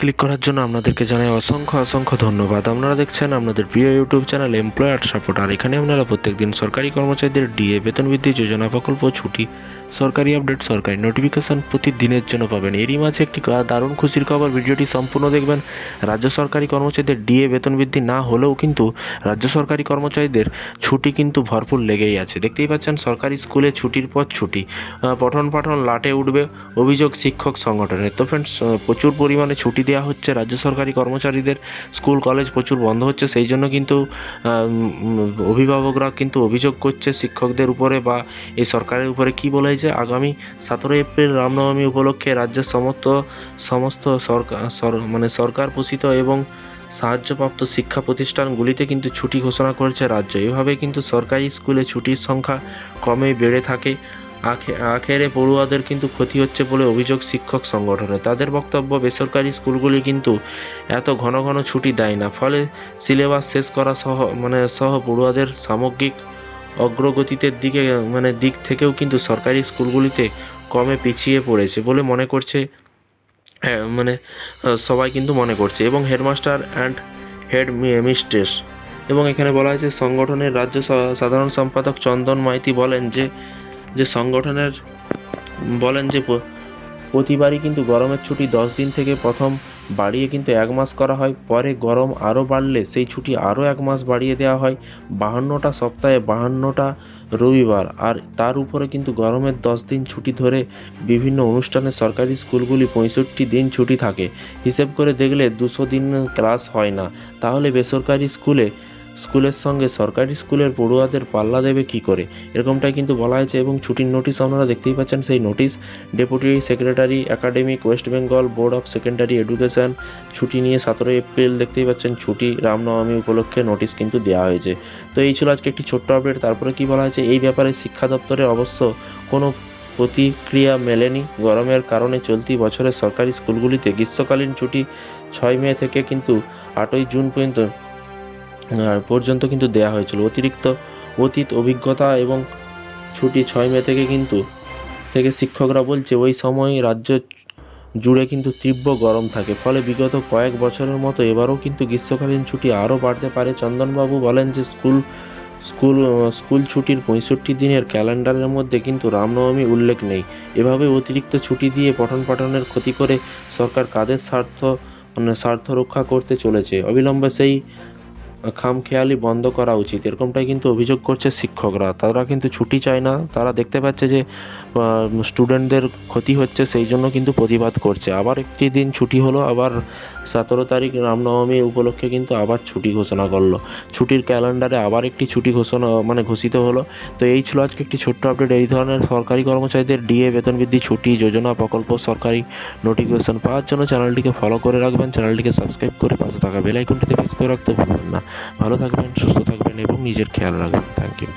Click করার জন্য আপনাদেরকে জানাই অসংখ্য অসংখ্য ধন্যবাদ। আপনারা দেখছেন আপনাদের প্রিয় ইউটিউব চ্যানেল এমপ্লয়ার সাপোর্ট আর এখানে আপনারা প্রত্যেকদিন সরকারি কর্মচারীদের ডিএ বেতন বৃদ্ধি, যোজনা প্রকল্প, ছুটি সরকারি আপডেট সরকারি নোটিফিকেশন প্রতিদিনের জন্য পাবেন। এরই মাঝে একটি দারুণ খুশির খবর, ভিডিওটি সম্পূর্ণ দেখবেন। রাজ্য সরকারি কর্মচারীদের ডিএ বেতন বৃদ্ধি না হলেও কিন্তু রাজ্য সরকারি কর্মচারীদের ছুটি কিন্তু ভরপুর লেগেই আছে। দেখতেই পাচ্ছেন, সরকারি স্কুলে ছুটির পর ছুটি। পঠন পাঠন লাটে উঠবে অভিযোগ শিক্ষক সংগঠনের। তো ফ্রেন্ডস প্রচুর পরিমাণে ছুটি দেওয়া হচ্ছে রাজ্য সরকারি কর্মচারীদের। স্কুল কলেজ প্রচুর বন্ধ হচ্ছে, সেই জন্য কিন্তু অভিভাবকরা কিন্তু অভিযোগ করছে শিক্ষকদের উপরে বা এই সরকারের উপরে। কি বলেছে আগামী সতেরোই এপ্রিল রামনবমী উপলক্ষে রাজ্যের সমস্ত সমস্ত সরকার মানে সরকার পোষিত এবং সাহায্যপ্রাপ্ত শিক্ষা প্রতিষ্ঠানগুলিতে কিন্তু ছুটি ঘোষণা করেছে রাজ্য। এভাবে কিন্তু সরকারি স্কুলে ছুটির সংখ্যা ক্রমেই বেড়ে থাকে। আখে- আখেরে পড়ুয়াদের কিন্তু ক্ষতি হচ্ছে বলে অভিযোগ শিক্ষক সংগঠনে। তাদের বক্তব্য, বেসরকারি স্কুলগুলি কিন্তু এত ঘন ঘন ছুটি দেয় না। ফলে সিলেবাস শেষ করা সহ মানে সহ পড়ুয়াদের সামগ্রিক অগ্রগতিতে দিকে মানে দিক থেকেও কিন্তু সরকারি স্কুলগুলিতে কমে পিছিয়ে পড়েছে বলে মনে করছে মানে সবাই কিন্তু মনে করছে। এবং হেডমাস্টার অ্যান্ড হেড মিস্ট্রেস এবং এখানে বলা হয়েছে, সংগঠনের রাজ্য সাধারণ সম্পাদক চন্দন মাইতি বলেন যে যে সংগঠনের, বলেন যে প্রতিবারই কিন্তু গরমের ছুটি দশ দিন থেকে প্রথম বাড়িয়ে কিন্তু এক মাস করা হয়। পরে গরম আরও বাড়লে সেই ছুটি আরও এক মাস বাড়িয়ে দেওয়া হয়। বাহান্নটা সপ্তাহে বাহান্নটা রবিবার। আর তার উপরে কিন্তু গরমের দশ দিন ছুটি ধরে বিভিন্ন অনুষ্ঠানে সরকারি স্কুলগুলি পঁয়ষট্টি দিন ছুটি থাকে। হিসেব করে দেখলে দুশো দিন ক্লাস হয় না। তাহলে বেসরকারি স্কুলে স্কুলের সঙ্গে সরকারি স্কুলের পড়ুয়াদের পাল্লা দেবে কি করে? এরকমটাই কিন্তু বলা হয়েছে এবং ছুটির নোটিশ আপনারা দেখতেই পাচ্ছেন সেই notice deputy secretary academic West Bengal board of secondary education ছুটি নিয়ে সতেরোই এপ্রিল দেখতেই পাচ্ছেন ছুটি, রামনবমী উপলক্ষে নোটিশ কিন্তু দেওয়া হয়েছে। তো এই ছিল আজকে একটি ছোট্ট আপডেট তারপরে কি বলা হয়েছে? এই ব্যাপারে শিক্ষা দপ্তরে অবশ্য কোনো প্রতিক্রিয়া মেলেনি। গরমের কারণে চলতি বছরের সরকারি স্কুলগুলিতে গ্রীষ্মকালীন ছুটি ছয় মে থেকে কিন্তু আটই জুন পর্যন্ত পর্যন্ত কিন্তু দেয়া হয়েছিল। অতিরিক্ত অতীত অভিজ্ঞতা এবং ছুটি ছয় মে থেকে কিন্তু থেকে শিক্ষকরা বলছে, ওই সময় রাজ্য জুড়ে কিন্তু তীব্র গরম থাকে। ফলে বিগত কয়েক বছরের মতো এবারও কিন্তু গ্রীষ্মকালীন ছুটি আরও বাড়তে পারে। চন্দনবাবু বলেন যে, স্কুল স্কুল স্কুল ছুটির পঁয়ষট্টি দিনের ক্যালেন্ডারের মধ্যে কিন্তু রামনবমী উল্লেখ নেই। এভাবে অতিরিক্ত ছুটি দিয়ে পঠন পাঠনের ক্ষতি করে সরকার কাদের স্বার্থ মানে স্বার্থ রক্ষা করতে চলেছে? অবিলম্বে সেই খামখেয়ালি বন্ধ করা উচিত। এরকমটাই কিন্তু অভিযোগ করছে শিক্ষকরা। তারা কিন্তু ছুটি চায় না। তারা দেখতে পাচ্ছে যে স্টুডেন্টদের ক্ষতি হচ্ছে, সেই জন্য কিন্তু প্রতিবাদ করছে। আবার একটি দিন ছুটি হলো, আবার সতেরো তারিখ রামনবমী উপলক্ষে কিন্তু আবার ছুটি ঘোষণা করল। ছুটির ক্যালেন্ডারে আবার একটি ছুটি ঘোষণা মানে ঘোষিত হলো। তো এই ছিল আজকে একটি ছোট্ট আপডেট এই ধরনের সরকারি কর্মচারীদের ডিএ বেতন বৃদ্ধি, ছুটি, যোজনা, প্রকল্প, সরকারি নোটিফিকেশন পাওয়ার জন্য চ্যানেলটিকে ফলো করে রাখবেন। চ্যানেলটিকে সাবস্ক্রাইব করে পাশে থাকা বেল আইকনটিতে প্রেস করে রাখতে ভুলবেন না। ভালো থাকবেন সুস্থ থাকবেন এবং নিজের খেয়াল রাখবেন। Thank you